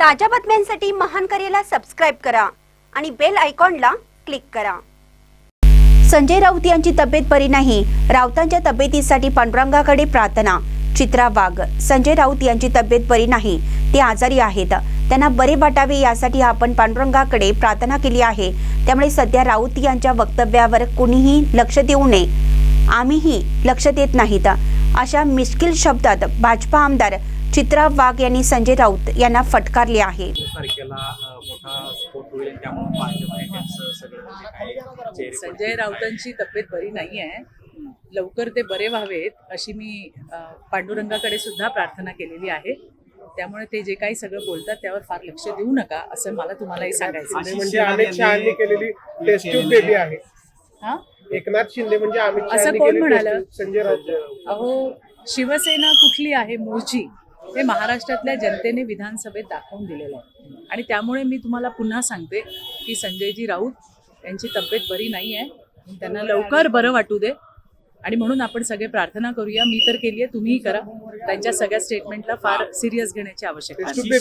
ताज्या बातम्यांसाठी महान करेला सबस्क्राईब करा आणि बेल आयकॉनला क्लिक करा. संजय राऊत यांची तब्येत बरी नाही. राऊतांच्या तब्येतीसाठी पांडुरंगाकडे प्रार्थना. चित्रा वाघ संजय राऊत यांची तब्येत बरी नाही. ते आजारी आहेत. त्यांना बरे वाटावे यासाठी आपण पांडुरंगाकडे प्रार्थना केली आहे. त्यामुळे सध्या राऊत यांच्या वक्तव्यावर कुणीही लक्ष देऊ नये. आम्हीही लक्ष देत नाहीत. अशा मिश्किल शब्दात भाजपा आमदार चित्रा वाघ यांनी संजय राऊत यांना फटकारले आहे. तारखेला अ, मोठा स्फोट होईल त्यामुळे भाजप नेत्यांचं सगळं जे काही चेहरे संजय राऊतांची तब्येत बरी नाही आहे. लवकर ते बरे व्हावेत अशी मी पांडुरंगाकडे सुद्धा प्रार्थना केलेली आहे. त्यामुळे ते जे काही सगळं बोलतात त्यावर फार लक्ष देऊ नका असं मला तुम्हालाही सांगायचं म्हणजे केलेली टेस्ट ट्यूब बेबी आहे. हा? एकनाथ शिंदे म्हणजे अमित असं कोण म्हणालं? अहो शिवसेना कुठली आहे मूळची? हे महाराष्ट्रातल्या जनतेने विधानसभेत दाखवून दिलेलं आहे. आणि त्यामुळे मी तुम्हाला पुन्हा सांगते की संजयजी राऊत यांची तब्येत बरी नाही आहे. त्यांना लवकर बरं वाटू दे. आणि म्हणून आपण सगळे प्रार्थना करूया. मी तर केली आहे तुम्हीही करा. त्यांच्या सगळ्या स्टेटमेंटला फार सिरियस घेण्याची आवश्यकता